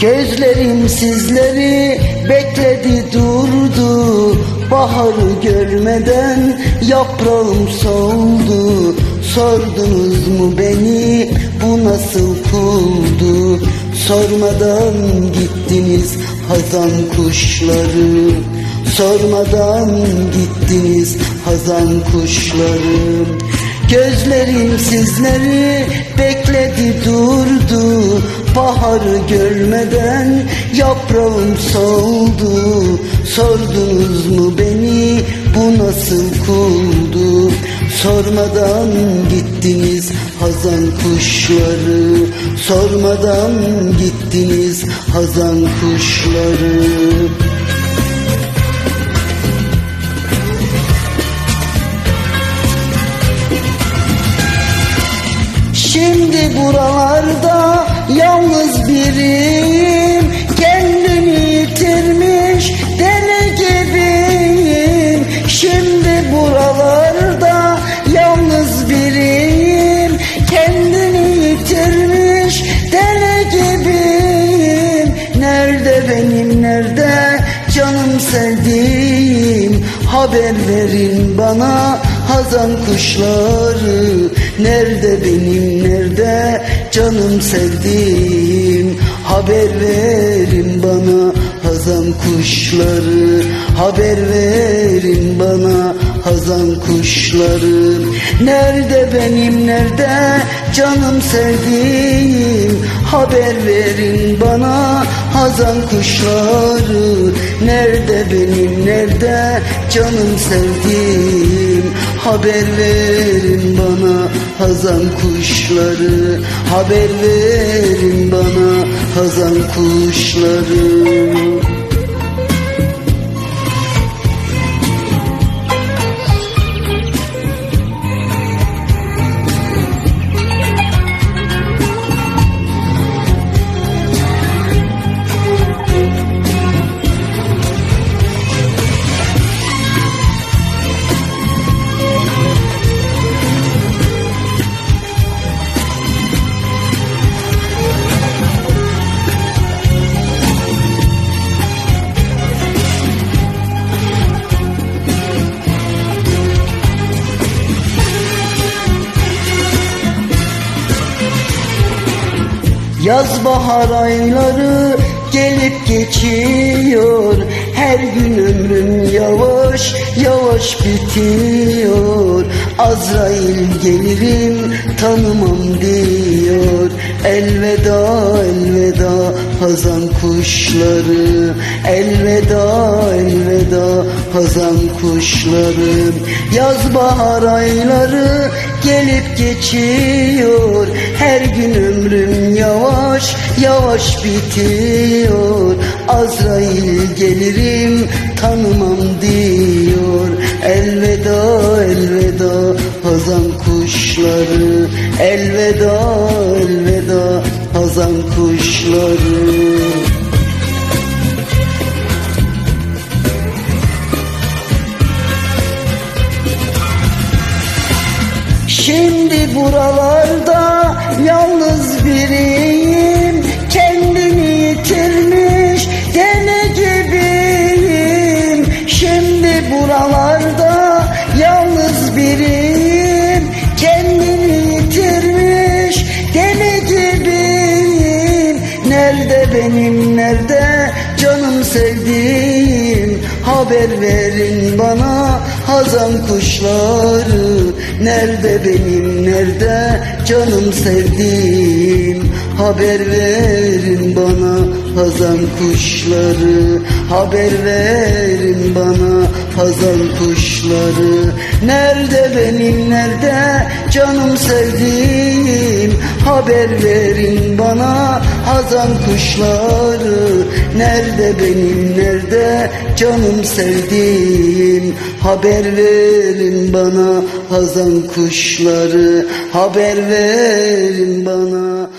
Gözlerim sizleri bekledi durdu. Baharı görmeden yaprağım soldu. Sordunuz mu beni bu nasıl kuldu? Sormadan gittiniz hazan kuşları. Sormadan gittiniz hazan kuşları. Gözlerim sizleri bekledi durdu Baharı görmeden yaprağım soldu. Sordunuz mu beni? Bu nasıl kuldu? Sormadan gittiniz hazan kuşları. Sormadan gittiniz hazan kuşları Şimdi buralarda yalnız biriyim Kendini yitirmiş deli gibiyim. Şimdi buralarda yalnız biriyim Kendini yitirmiş deli gibiyim. Nerede benim nerede canım sevdiğim? Haber verin bana hazan kuşları Nerede benim nerede canım sevdiğim? Haber verin bana hazan kuşları Haber verin bana hazan kuşları. Nerede benim nerede canım sevdiğim? Haber verin bana hazan kuşları Nerede benim nerede canım sevdiğim Haber verin bana hazan kuşları. Haber verin bana hazan kuşları Yaz bahar ayları gelip geçiyor. Her gün ömrüm yavaş yavaş bitiyor. Azrail gelirim tanımam diyor. Elveda elveda hazan kuşları. Elveda elveda hazan kuşları. Yaz bahar ayları gelip geçiyor. Her gün ömrüm yavaş yavaş bitiyor. Azrail gelirim tanımam diyor. Elveda elveda hazan kuşları. Elveda elveda hazan kuşları. Şimdi buralarda biriyim Kendini yitirmiş deli gibiyim. Nerede benim nerede canım sevdiğim? Haber verin bana hazan kuşları. Nerede benim nerede canım sevdiğim? Haber bana hazan kuşları Haber verin bana hazan kuşları. Nerede benim nerede canım sevdiğim? Haber verin bana hazan kuşları. Nerede benim nerede canım sevdiğim? Haber verin bana hazan kuşları. Haber verin bana